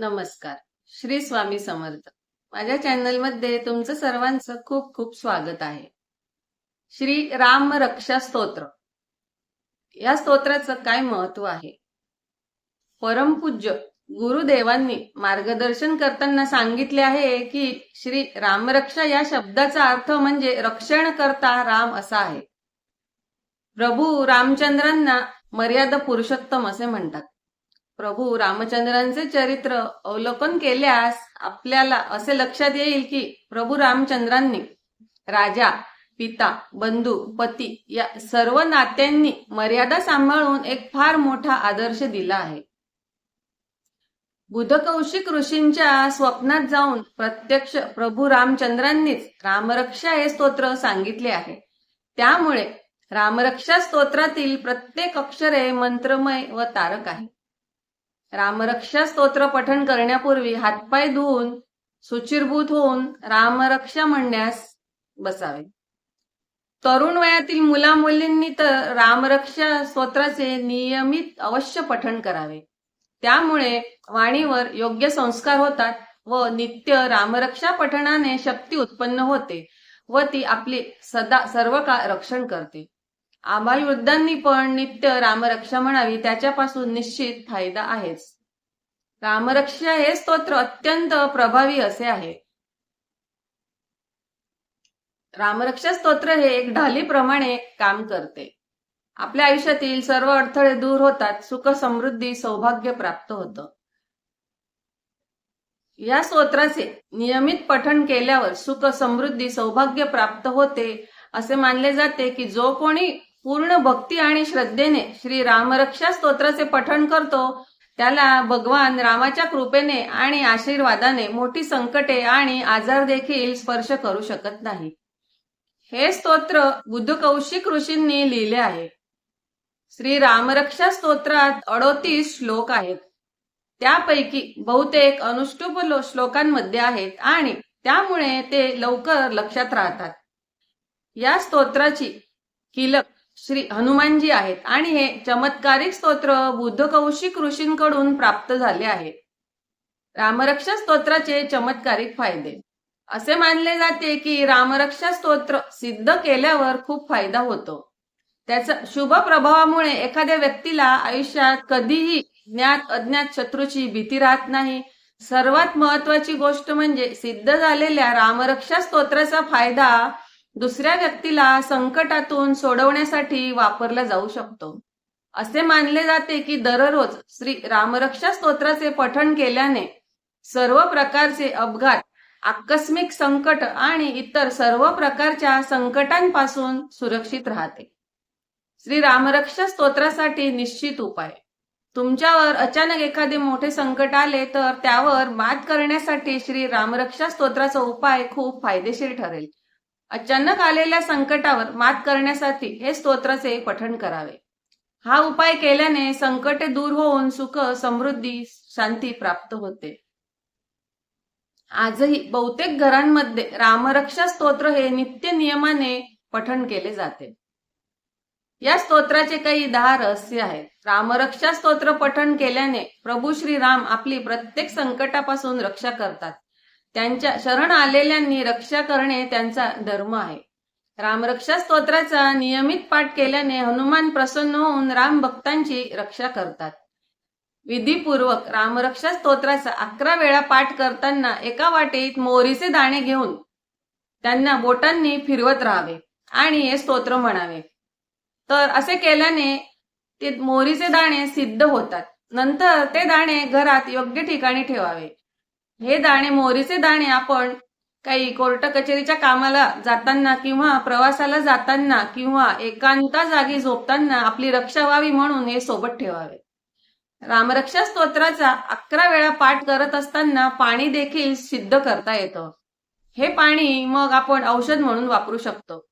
नमस्कार. श्री स्वामी समर्थ. माझ्या चॅनलमध्ये तुमचं सर्वांचं खूप खूप स्वागत आहे. श्री राम रक्षा स्तोत्र. या स्तोत्राचं काय महत्त्व आहे? परमपूज्य गुरुदेवांनी मार्गदर्शन करताना सांगितले आहे की श्री रामरक्षा या शब्दाचा अर्थ म्हणजे रक्षण करता राम असा आहे. प्रभू रामचंद्रांना मर्यादा पुरुषोत्तम असे म्हणतात. प्रभू रामचंद्रांचे चरित्र अवलोकन केल्यास आपल्याला असे लक्षात येईल की प्रभू रामचंद्रांनी राजा पिता बंधू पती या सर्व नात्यांनी मर्यादा सांभाळून एक फार मोठा आदर्श दिला आहे. बुधकौशिक ऋषींच्या स्वप्नात जाऊन प्रत्यक्ष प्रभू रामचंद्रांनीच रामरक्षा हे स्तोत्र सांगितले आहे. त्यामुळे रामरक्षा स्तोत्रातील प्रत्येक अक्षरे मंत्रमय व तारक आहे. रामरक्षा स्तोत्र पठण करण्यापूर्वी हातपाय धुवून सुचिरभूत होऊन रामरक्षा म्हणण्यास बसावे. तरुण वयातील मुला मुलींनी तर रामरक्षा स्तोत्राचे नियमित अवश्य पठण करावे. त्यामुळे वाणीवर योग्य संस्कार होतात व नित्य रामरक्षा पठणाने शक्ती उत्पन्न होते व ती आपली सदा सर्व रक्षण करते. आबालवृद्धांनी पण नित्य रामरक्षा म्हणावी त्याच्यापासून निश्चित फायदा आहेच. रामरक्षा हे स्तोत्र अत्यंत प्रभावी असे आहे. रामरक्षा स्तोत्र हे एक ढालीप्रमाणे काम करते. आपल्या आयुष्यातील सर्व अडथळे दूर होतात सुख समृद्धी सौभाग्य प्राप्त होतं. या स्तोत्राचे नियमित पठण केल्यावर सुख समृद्धी सौभाग्य प्राप्त होते असे मानले जाते की जो कोणी पूर्ण भक्ती आणि श्रद्धेने श्री रामरक्षा स्तोत्राचे पठण करतो. त्याला भगवान रामाच्या कृपेने आणि आशीर्वादाने मोठी संकटे आणि आजार देखील स्पर्श करू शकत नाही. हे स्तोत्र बुद्ध कौशिक ऋषींनी लिहिले आहे. श्री रामरक्षा स्तोत्रात अडोतीस श्लोक आहेत. त्यापैकी बहुतेक अनुष्टुप श्लोकांमध्ये आहेत आणि त्यामुळे ते लवकर लक्षात राहतात. या स्तोत्राची किलक श्री हनुमानजी आहेत. आणि हे चमत्कारिक स्तोत्र बुद्ध कौशिक ऋषींकडून प्राप्त झाले आहे. रामरक्षा स्तोत्राचे चमत्कारिक फायदे. असे मानले जाते की रामरक्षा स्तोत्र सिद्ध केल्यावर खूप फायदा होतो. त्याचा शुभ प्रभावामुळे एखाद्या व्यक्तीला आयुष्यात कधीही ज्ञात अज्ञात शत्रूची भीती राहत नाही. सर्वात महत्वाची गोष्ट म्हणजे सिद्ध झालेल्या रामरक्षा स्तोत्राचा फायदा दुसऱ्या व्यक्तीला संकटातून सोडवण्यासाठी वापरला जाऊ शकतो. असे मानले जाते की दररोज श्री रामरक्षा स्तोत्राचे पठण केल्याने सर्व प्रकारचे अपघात आकस्मिक संकट आणि इतर सर्व प्रकारच्या संकटांपासून सुरक्षित राहते. श्री रामरक्षा स्तोत्रासाठी निश्चित उपाय. तुमच्यावर अचानक एखादे मोठे संकट आले तर त्यावर मात करण्यासाठी श्री रामरक्षा स्तोत्राचा उपाय खूप फायदेशीर ठरेल. अचानक आलेल्या संकटावर मात करण्यासाठी हे स्तोत्राचे पठण करावे. हा उपाय केल्याने संकटे दूर होऊन सुख समृद्धी शांती प्राप्त होते. आजही बहुतेक घरांमध्ये रामरक्षा स्तोत्र हे नित्य नियमाने पठण केले जाते. या स्तोत्राचे काही दहा रहस्य आहेत. रामरक्षा स्तोत्र पठण केल्याने प्रभू श्रीराम आपली प्रत्येक संकटापासून रक्षा करतात. त्यांच्या शरण आलेल्यांनी रक्षा करणे त्यांचा धर्म आहे. रामरक्षा स्तोत्राचा नियमित पाठ केल्याने हनुमान प्रसन्न होऊन राम भक्तांची रक्षा करतात. विधीपूर्वक रामरक्षा स्तोत्राचा अकरा वेळा पाठ करताना एका वाटेत मोरीचे दाणे घेऊन त्यांना बोटांनी फिरवत राहावे आणि हे स्तोत्र म्हणावे. तर असे केल्याने ते मोरीचे दाणे सिद्ध होतात. नंतर ते दाणे घरात योग्य ठिकाणी ठेवावे. हे दाणे मोरीचे दाणे आपण काही कोर्ट कचेरीच्या कामाला जाताना किंवा प्रवासाला जाताना किंवा एकांता जागी झोपताना आपली रक्षा व्हावी म्हणून हे सोबत ठेवावे. रामरक्षा स्तोत्राचा अकरा वेळा पाठ करत असताना पाणी देखील सिद्ध करता येतं. हे पाणी मग आपण औषध म्हणून वापरू शकतो.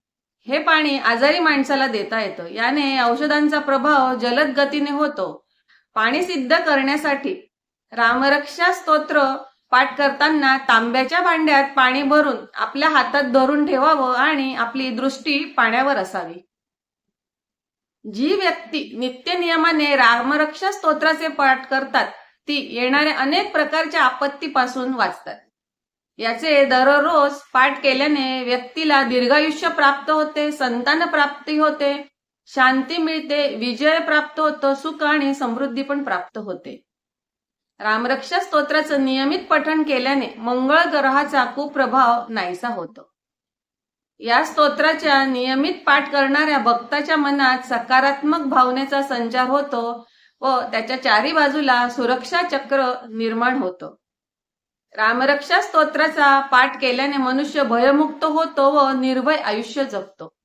हे पाणी आजारी माणसाला देता येतं. याने औषधांचा प्रभाव जलद गतीने होतो. पाणी सिद्ध करण्यासाठी रामरक्षा स्तोत्र पाठ करताना तांब्याच्या भांड्यात पाणी भरून आपल्या हातात धरून ठेवावं आणि आपली दृष्टी पाण्यावर असावी. जी व्यक्ती नित्य नियमाने रामरक्षा स्तोत्राचे पाठ करतात ती येणाऱ्या अनेक प्रकारच्या आपत्तीपासून वाचतात. याचे दररोज पाठ केल्याने व्यक्तीला दीर्घायुष्य प्राप्त होते संतान प्राप्ती होते शांती मिळते विजय प्राप्त होतो सुख आणि समृद्धी पण प्राप्त होते. रामरक्षा स्तोत्राचं नियमित पठण केल्याने मंगळ ग्रहाचा कुप्रभाव नाहीसा होतो. या स्तोत्राच्या नियमित पाठ करणाऱ्या भक्ताच्या मनात सकारात्मक भावनेचा संचार होतो व त्याच्या चारी बाजूला सुरक्षा चक्र निर्माण होतं. रामरक्षा स्तोत्राचा पाठ केल्याने मनुष्य भयमुक्त होतो व निर्भय आयुष्य जगतो.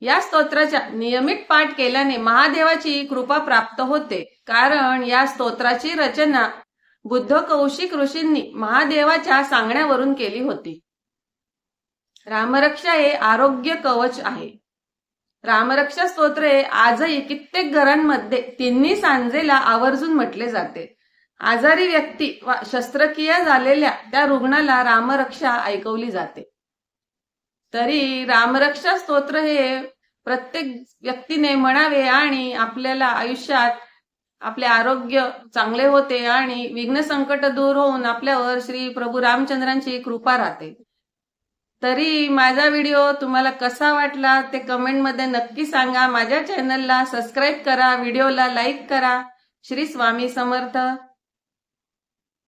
या स्तोत्राच्या नियमित पाठ केल्याने महादेवाची कृपा प्राप्त होते. कारण या स्तोत्राची रचना बुद्ध कौशिक ऋषींनी महादेवाच्या सांगण्यावरून केली होती. रामरक्षा हे आरोग्य कवच आहे. रामरक्षा स्तोत्र हे आजही कित्येक घरांमध्ये तिन्ही सांजेला आवर्जून म्हटले जाते. आजारी व्यक्ती वा शस्त्रक्रिया झालेल्या त्या रुग्णाला रामरक्षा ऐकवली जाते. तरी रामरक्षा स्तोत्र हे प्रत्येक व्यक्तीने म्हणावे आणि आपल्याला आयुष्यात आपले आरोग्य चांगले होते आणि विघ्न संकट दूर होऊन आपल्यावर श्री प्रभू रामचंद्रांची कृपा राहते. तरी माझा व्हिडिओ तुम्हाला कसा वाटला ते कमेंटमध्ये नक्की सांगा. माझ्या चॅनलला सबस्क्राईब करा व्हिडिओला लाईक करा. श्री स्वामी समर्थ.